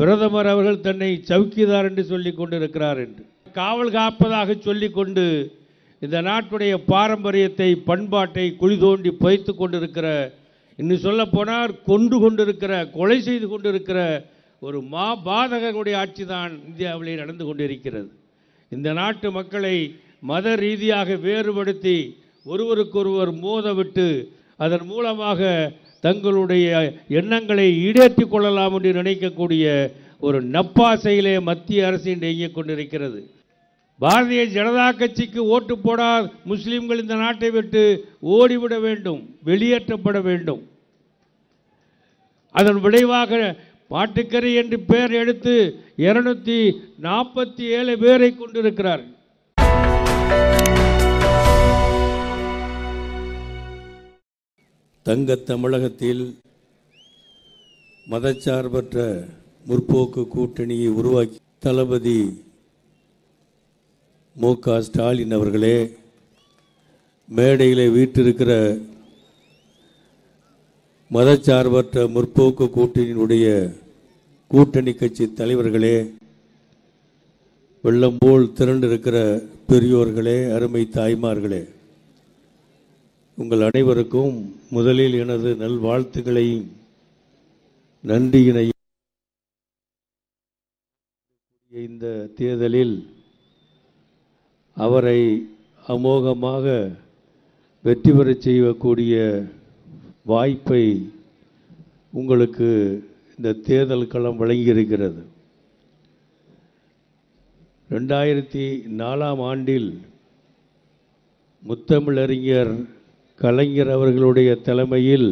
பிரதமர் அவர்கள் தன்னை சவுக்கிதார் என்று சொல்லிக் கொண்டிருக்கிறார் என்று. காவல் காப்பதாக சொல்லிக்கொண்டு இந்த நாட்டுடைய பாரம்பரியத்தை பண்பாட்டை குழி தோண்டி புதைத்து கொண்டிருக்கிற இன்னும் சொல்ல போனால் கொண்டு கொண்டிருக்கிற கொலை செய்து கொண்டிருக்கிற ஒரு மா பாதகனுடைய ஆட்சி தான் இந்தியாவிலே நடந்து கொண்டிருக்கிறது. இந்த நாட்டு மக்களை மத ரீதியாக வேறுபடுத்தி ஒருவருக்கொருவர் மோதவிட்டு அதன் மூலமாக தங்களுடைய எண்ணங்களை ஈடேற்றி கொள்ளலாம் என்று நினைக்கக்கூடிய ஒரு நப்பாசையிலே மத்திய அரசு இன்று இயங்கிக் கொண்டிருக்கிறது. பாரதிய ஜனதா கட்சிக்கு ஓட்டு போடா முஸ்லீம்கள் இந்த நாட்டை விட்டு ஓடிவிட வேண்டும் வெளியேற்றப்பட வேண்டும். அதன் விளைவாக பாட்டுக்கரை என்று பெயர் எடுத்து இருநூத்தி நாற்பத்தி ஏழு பேரை கொண்டிருக்கிறார் தங்க தமிழகத்தில் மதச்சார்பற்ற முற்போக்கு கூட்டணியை உருவாக்கி தளபதி மு க ஸ்டாலின் அவர்களே மேடையில் வீட்டிருக்கிற மதச்சார்பற்ற முற்போக்கு கூட்டணியினுடைய கூட்டணி கட்சி தலைவர்களே வெள்ளம் போல் திரண்டிருக்கிற பெரியோர்களே அருமை தாய்மார்களே உங்கள் அனைவருக்கும் முதலில் எனது நல்வாழ்த்துக்களையும் நன்றியினையும் இந்த தேர்தலில் அவரை அமோகமாக வெற்றி பெறச் செய்யக்கூடிய வாய்ப்பை உங்களுக்கு இந்த தேர்தல் களம் வழங்கியிருக்கிறது. ரெண்டாயிரத்தி நாலாம் ஆண்டில் முத்தமிழறிஞர் கலைஞர் அவர்களுடைய தலைமையில்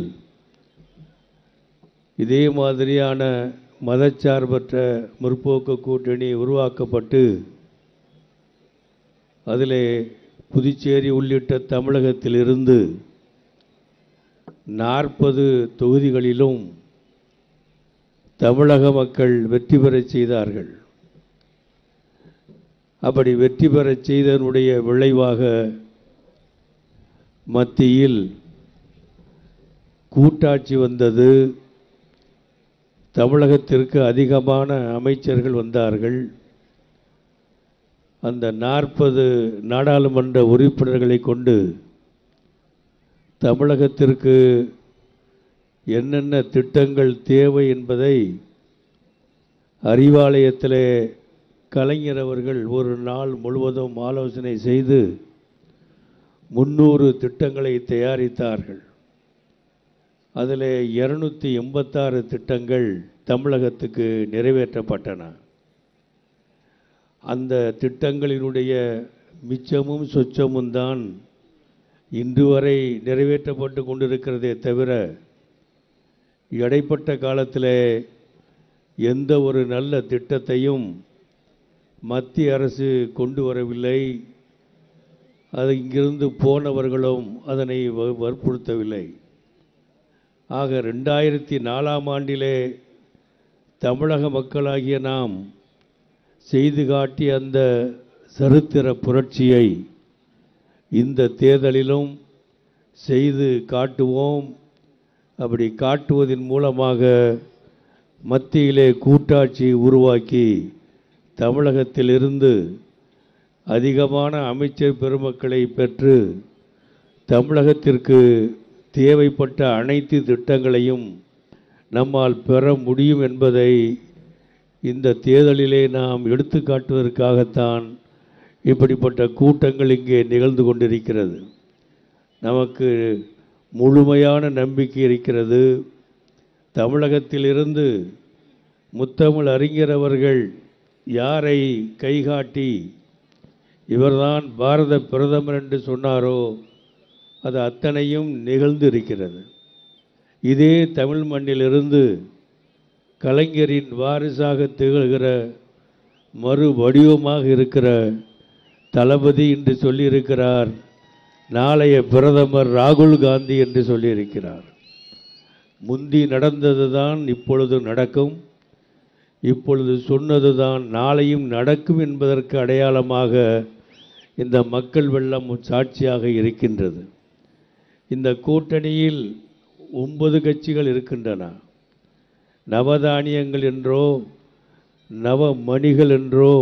இதே மாதிரியான மதச்சார்பற்ற முற்போக்கு கூட்டணி உருவாக்கப்பட்டு அதில் புதுச்சேரி உள்ளிட்ட தமிழகத்திலிருந்து நாற்பது தொகுதிகளிலும் தமிழக மக்கள் வெற்றி பெறச் செய்தார்கள். அப்படி வெற்றி பெறச் செய்ததனுடைய விளைவாக மத்தியில் கூட்டாட்சி வந்தது. தமிழகத்திற்கு அதிகமான அமைச்சர்கள் வந்தார்கள். அந்த நாற்பது நாடாளுமன்ற உறுப்பினர்களை கொண்டு தமிழகத்திற்கு என்னென்ன திட்டங்கள் தேவை என்பதை அறிவாலயத்திலே கலைஞர் அவர்கள் ஒரு நாள் முழுவதும் ஆலோசனை செய்து முன்னூறு திட்டங்களை தயாரித்தார்கள். அதில் இருநூற்றி எண்பத்தாறு திட்டங்கள் தமிழகத்துக்கு நிறைவேற்றப்பட்டன. அந்த திட்டங்களினுடைய மிச்சமும் சொச்சமும் தான் இன்று வரை நிறைவேற்றப்பட்டு கொண்டிருக்கிறதே தவிர இடைப்பட்ட காலத்தில் எந்த ஒரு நல்ல திட்டத்தையும் மத்திய அரசு கொண்டு வரவில்லை. அது இங்கிருந்து போனவர்களும் அதனை வ- வற்புறுத்தவில்லை. ஆக ரெண்டாயிரத்தி நாலாம் ஆண்டிலே தமிழக மக்களாகிய நாம் செய்து காட்டிய அந்த சரித்திர புரட்சியை இந்த தேர்தலிலும் செய்து காட்டுவோம். அப்படி காட்டுவதன் மூலமாக மத்தியிலே கூட்டாட்சி உருவாக்கி தமிழகத்திலிருந்து அதிகமான அமைச்சர் பெருமக்களை பெற்று தமிழகத்திற்கு தேவைப்பட்ட அனைத்து திட்டங்களையும் நம்மால் பெற முடியும் என்பதை இந்த தேர்தலிலே நாம் எடுத்து காட்டுவதற்காகத்தான் இப்படிப்பட்ட கூட்டங்கள் இங்கே நிகழ்ந்து கொண்டிருக்கிறது. நமக்கு முழுமையான நம்பிக்கை இருக்கிறது. தமிழகத்திலிருந்து முத்தமிழ் அறிஞர் அவர்கள் யாரை கைகாட்டி இவர்தான் பாரத பிரதமர் என்று சொன்னாரோ அது அத்தனையும் நிகழ்ந்து இருக்கிறது இதே தமிழ் மண்ணிலிருந்து கலைஞரின் வாரிசாக திகழ்கிற மறு வடிவமாக இருக்கிற தளபதி என்று சொல்லியிருக்கிறார் நாளைய பிரதமர் ராகுல் காந்தி என்று சொல்லியிருக்கிறார். முந்தி நடந்தது தான் இப்பொழுது நடக்கும். இப்பொழுது சொன்னது தான் நாளையும் நடக்கும் என்பதற்கு அடையாளமாக இந்த மக்கள் வெள்ளம் சாட்சியாக இருக்கின்றது. இந்த கூட்டணியில் ஒன்பது கட்சிகள் இருக்கின்றன. நவதானியங்கள் என்றோ நவ மணிகள் என்றோ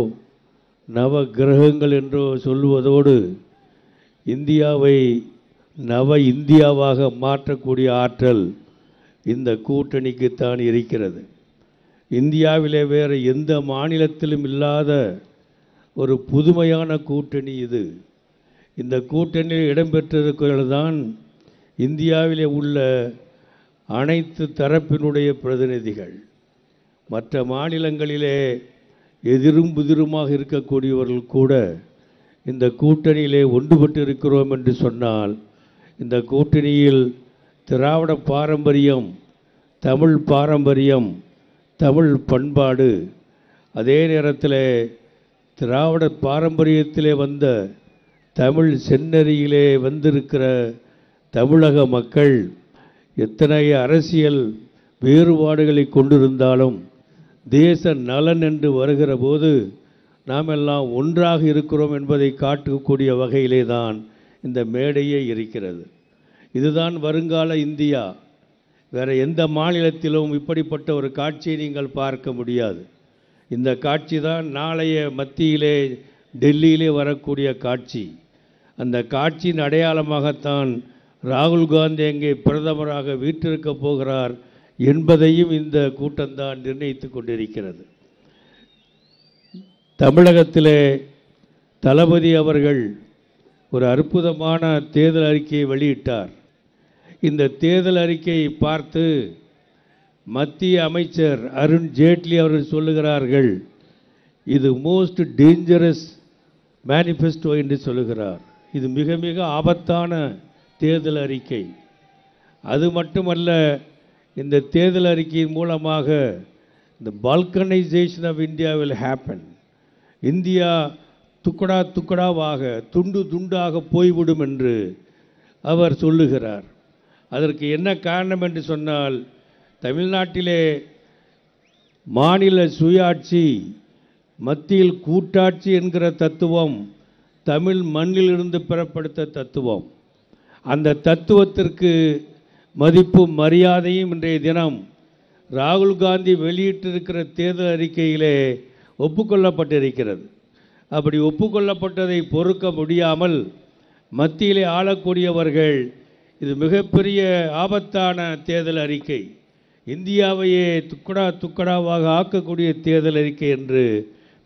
நவ கிரகங்கள் என்றோ சொல்லுவதோடு இந்தியாவை நவ இந்தியாவாக மாற்றக்கூடிய ஆற்றல் இந்த கூட்டணிக்குத்தான் இருக்கிறது. இந்தியாவிலே வேறு எந்த மாநிலத்திலும் இல்லாத ஒரு புதுமையான கூட்டணி இது. இந்த கூட்டணியில் இடம்பெற்றிருக்கிறது தான் இந்தியாவிலே உள்ள அனைத்து தரப்பினுடைய பிரதிநிதிகள். மற்ற மாநிலங்களிலே எதிரும் புதிருமாக இருக்கக்கூடியவர்கள் கூட இந்த கூட்டணியிலே ஒன்றுபட்டு இருக்கிறோம் என்று சொன்னால் இந்த கூட்டணியில் திராவிட பாரம்பரியம் தமிழ் பாரம்பரியம் தமிழ் பண்பாடு அதே நேரத்தில் திராவிட பாரம்பரியத்திலே வந்த தமிழ் செந்நெறியிலே வந்திருக்கிற தமிழக மக்கள் எத்தனை அரசியல் வேறுபாடுகளை கொண்டிருந்தாலும் தேச நலன் என்று வருகிற போது நாம் எல்லாம் ஒன்றாக இருக்கிறோம் என்பதை காட்டக்கூடிய வகையிலே தான் இந்த மேடையே இருக்கிறது. இதுதான் வருங்கால இந்தியா. வேற எந்த மாநிலத்திலும் இப்படிப்பட்ட ஒரு காட்சியை நீங்கள் பார்க்க முடியாது. இந்த காட்சி தான் நாளைய மத்தியிலே டெல்லியிலே வரக்கூடிய காட்சி. அந்த காட்சியின் அடையாளமாகத்தான் ராகுல் காந்தி அங்கே பிரதமராக வீற்றிருக்கப் போகிறார் என்பதையும் இந்த கூட்டம்தான் நிர்ணயித்து கொண்டிருக்கிறது. தமிழகத்திலே தளபதி அவர்கள் ஒரு அற்புதமான தேர்தல் அறிக்கையை வெளியிட்டார். இந்த தேர்தல் அறிக்கையை பார்த்து மத்திய அமைச்சர் அருண் ஜேட்லி அவர்கள் சொல்லுகிறார்கள் இது மோஸ்ட் டேஞ்சரஸ் மேனிஃபெஸ்டோ என்று சொல்லுகிறார். இது மிக மிக ஆபத்தான தேர்தல் அறிக்கை. அது மட்டுமல்ல இந்த தேர்தல் அறிக்கையின் மூலமாக இந்த balkanisation of India will happen India துக்கடா துக்கடாவாக துண்டு துண்டாக போய்விடும் என்று அவர் சொல்லுகிறார். அதற்கு என்ன காரணம் என்று சொன்னால் தமிழ்நாட்டிலே மாநில சுயாட்சி மத்தியில் கூட்டாட்சி என்கிற தத்துவம் தமிழ் மண்ணிலிருந்து பெறப்படுத்த தத்துவம். அந்த தத்துவத்திற்கு மதிப்பும் மரியாதையும் இன்றைய தினம் ராகுல் காந்தி வெளியிட்டிருக்கிற தேர்தல் அறிக்கையிலே ஒப்புக்கொள்ளப்பட்டிருக்கிறது. அப்படி ஒப்புக்கொள்ளப்பட்டதை பொறுக்க முடியாமல் மத்தியிலே ஆளக்கூடியவர்கள் இது மிகப்பெரிய ஆபத்தான தேர்தல் அறிக்கை. இந்தியாவையே துக்கடா துக்கடாவாக ஆக்கக்கூடிய தேர்தல் அறிக்கை என்று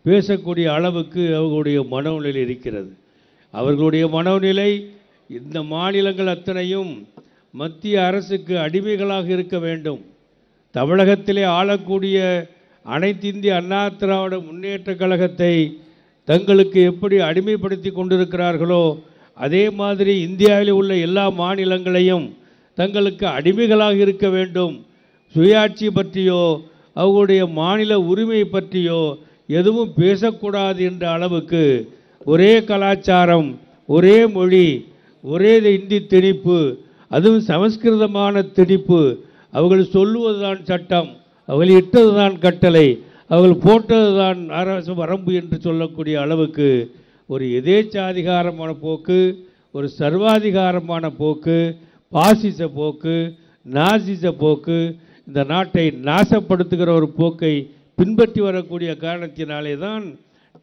பேசக்கூடிய அளவுக்கு அவர்களுடைய மனநிலை இருக்கிறது. அவர்களுடைய மனநிலை இந்த மாநிலங்கள் அத்தனையும் மத்திய அரசுக்கு அடிமைகளாக இருக்க வேண்டும். தமிழகத்திலே ஆளக்கூடிய அனைத்து இந்திய அண்ணா திராவிட முன்னேற்ற கழகத்தை தங்களுக்கு எப்படி அடிமைப்படுத்தி கொண்டிருக்கிறார்களோ அதே மாதிரி இந்தியாவில் உள்ள எல்லா மாநிலங்களையும் தங்களுக்கு அடிமைகளாக இருக்க வேண்டும். சுயாட்சி பற்றியோ அவர்களுடைய மாநில உரிமை பற்றியோ எதுவும் பேசக்கூடாது என்ற அளவுக்கு ஒரே கலாச்சாரம் ஒரே மொழி ஒரே இந்தி திணிப்பு அதுவும் சமஸ்கிருதமான திணிப்பு. அவர்கள் சொல்லுவதுதான் சட்டம் அவர்கள் இட்டதுதான் கட்டளை அவர்கள் போட்டதுதான் அரசு வரம்பு என்று சொல்லக்கூடிய அளவுக்கு ஒரு எதேச்சாதிகாரமான போக்கு ஒரு சர்வாதிகாரமான போக்கு பாசிச போக்கு நாசிச போக்கு இந்த நாட்டை நாசப்படுத்துகிற ஒரு போக்கை பின்பற்றி வரக்கூடிய காரணத்தினாலே தான்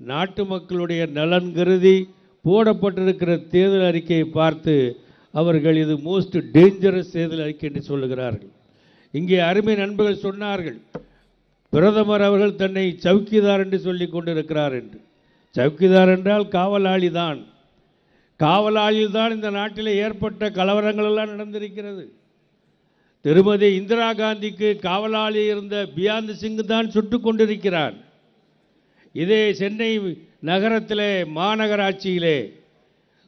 நாட்டு மக்களுடைய நலன் கருதி போடப்பட்டிருக்கிற தேர்தல் அறிக்கையை பார்த்து அவர்கள் இது மோஸ்ட் டேஞ்சரஸ் தேர்தல் அறிக்கை என்று சொல்லுகிறார்கள். இங்கே அருமை நண்பர்கள் சொன்னார்கள் பிரதமர் அவர்கள் தன்னை சவுக்கிதார் என்று சொல்லி கொண்டிருக்கிறார் என்று. சவுக்கிதார் என்றால் காவலாளி தான் காவலாளியில் தான் இந்த நாட்டில் ஏற்பட்ட கலவரங்கள் எல்லாம் நடந்திருக்கிறது. திருமதி இந்திரா காந்திக்கு காவலாளி இருந்த பியாந்த் சிங் தான் சுட்டு கொண்டிருக்கிறார். இதே சென்னை நகரத்திலே மாநகராட்சியிலே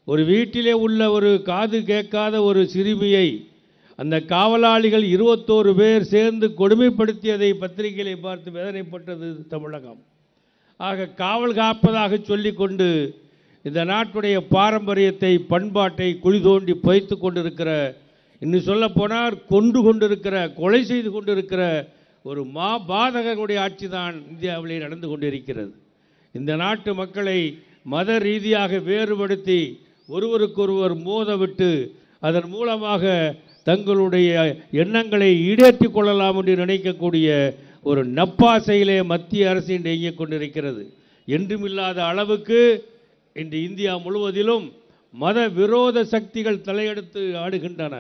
ஒரு வீட்டிலே உள்ள ஒரு காது கேட்காத ஒரு சிறுமியை அந்த காவலாளிகள் இருபத்தோரு பேர் சேர்ந்து கொடுமைப்படுத்தியதை பத்திரிகைகளை பார்த்து வேதனைப்பட்டது தமிழகம். ஆக காவல் காப்பதாக சொல்லிக்கொண்டு இந்த நாட்டுடைய பாரம்பரியத்தை பண்பாட்டை குழி தோண்டி பொய்த்து கொண்டிருக்கிற இன்னும் சொல்லப்போனால் கொண்டு கொண்டிருக்கிற கொலை செய்து கொண்டிருக்கிற ஒரு மா பாதகனுடைய ஆட்சி தான் இந்தியாவிலே நடந்து கொண்டிருக்கிறது. இந்த நாட்டு மக்களை மத ரீதியாக வேறுபடுத்தி ஒருவருக்கொருவர் மோதவிட்டு அதன் மூலமாக தங்களுடைய எண்ணங்களை ஈடேற்றி கொள்ளலாம் என்று நினைக்கக்கூடிய ஒரு நப்பாசையிலே மத்திய அரசு இன்று இயங்கிக் கொண்டிருக்கிறது. என்றுமில்லாத அளவுக்கு இன்று இந்தியா முழுவதிலும் மத விரோத சக்திகள் தலையெடுத்து ஆடுகின்றன.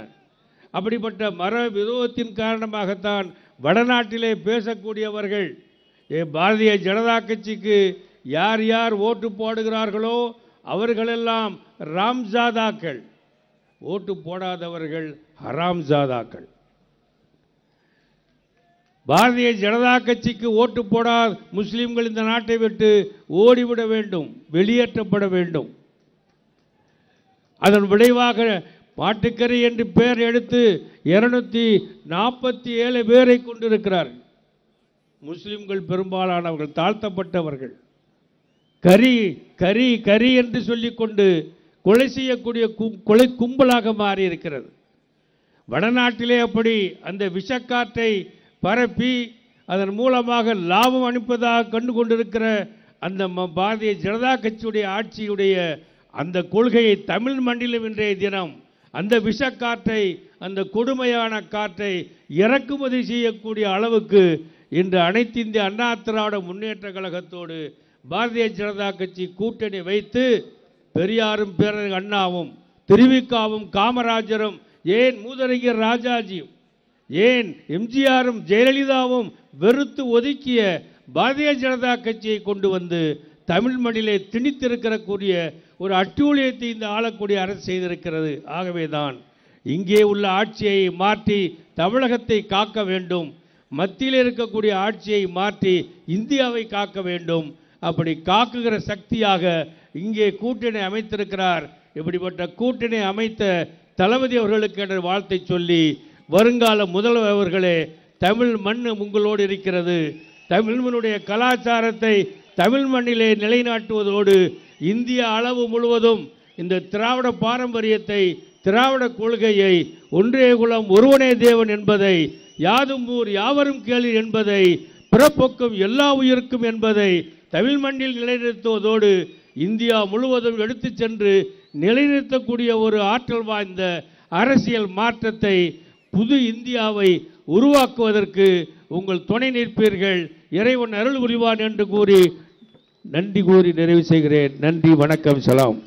அப்படிப்பட்ட மர விரோதத்தின் காரணமாகத்தான் வடநாட்டிலே பேசக்கூடியவர்கள் பாரதிய ஜனதா கட்சிக்கு யார் யார் ஓட்டு போடுகிறார்களோ அவர்களெல்லாம் ராம்ஜாதாக்கள் ஓட்டு போடாதவர்கள் ஹராம்ஜாதாக்கள் பாரதிய ஜனதா கட்சிக்கு ஓட்டு போடா முஸ்லீம்கள் இந்த நாட்டை விட்டு ஓடிவிட வேண்டும் வெளியேற்றப்பட வேண்டும். அதன் விளைவாக பாட்டுக்கரி என்று பெயர் எடுத்து இருநூத்தி நாற்பத்தி ஏழு பேரை கொண்டிருக்கிறார்கள் முஸ்லிம்கள் பெரும்பாலானவர்கள் தாழ்த்தப்பட்டவர்கள். கரி கரி கரி என்று சொல்லிக்கொண்டு கொலை செய்யக்கூடிய கு- கொலை கும்பலாக மாறி இருக்கிறது வடநாட்டிலே அப்படி அந்த விஷக்காற்றை பரப்பி அதன் மூலமாக லாபம் அனுப்பதாக கண்டு கொண்டிருக்கிற அந்த பாரதிய ஜனதா கட்சியுடைய ஆட்சியுடைய அந்த கொள்கையை தமிழ் மண்டலம் இன்றைய தினம் அந்த விஷக்காற்றை அந்த கொடுமையான காற்றை இறக்குமதி செய்யக்கூடிய அளவுக்கு இன்று அனைத்து இந்திய அண்ணா திராவிட முன்னேற்ற கழகத்தோடு பாரதிய ஜனதா கட்சி கூட்டணி வைத்து பெரியாரும் பேரர் அண்ணாவும் திருவிக்காவும் காமராஜரும் ஏன் மூதறிஞர் ராஜாஜியும் ஏன் எம்ஜிஆரும் ஜெயலலிதாவும் வெறுத்து ஒதுக்கிய பாரதிய ஜனதா கட்சியை கொண்டு வந்து தமிழ் மண்ணிலே திணித்திருக்கக்கூடிய ஒரு அட்டூழியத்தை இந்த ஆளக்கூடிய அரசு செய்திருக்கிறது. ஆகவே தான் இங்கே உள்ள ஆட்சியை மாற்றி தமிழகத்தை காக்க வேண்டும். மத்தியில் இருக்கக்கூடிய ஆட்சியை மாற்றி இந்தியாவை காக்க வேண்டும். அப்படி காக்குகிற சக்தியாக இங்கே கூட்டணி அமைத்திருக்கிறார். இப்படிப்பட்ட கூட்டணி அமைத்த தளபதி அவர்களுக்கு என்ற வாழ்த்தை சொல்லி வருங்கால முதல்வர் அவர்களே தமிழ் மண் உங்களோடு இருக்கிறது. தமிழ்மனுடைய கலாச்சாரத்தை தமிழ் மண்ணிலே நிலைநாட்டுவதோடு இந்திய அளவு முழுவதும் இந்த திராவிட பாரம்பரியத்தை திராவிட கொள்கையை ஒன்றே குலம் ஒருவனே தேவன் என்பதை யாதும் ஊர் யாவரும் கேளு என்பதை பிறப்பொக்கும் எல்லா உயிருக்கும் என்பதை தமிழ் மண்ணில் நிலைநிறுத்துவதோடு இந்தியா முழுவதும் எடுத்துச் சென்று நிலைநிறுத்தக்கூடிய ஒரு ஆற்றல் வாய்ந்த அரசியல் மாற்றத்தை புது இந்தியாவை உருவாக்குவதற்கு உங்கள் துணை நிற்பீர்கள். இறைவன் அருள் புரிவான் என்று கூறி நன்றி கூறி நிறைவு செய்கிறேன். நன்றி வணக்கம் சலாம்.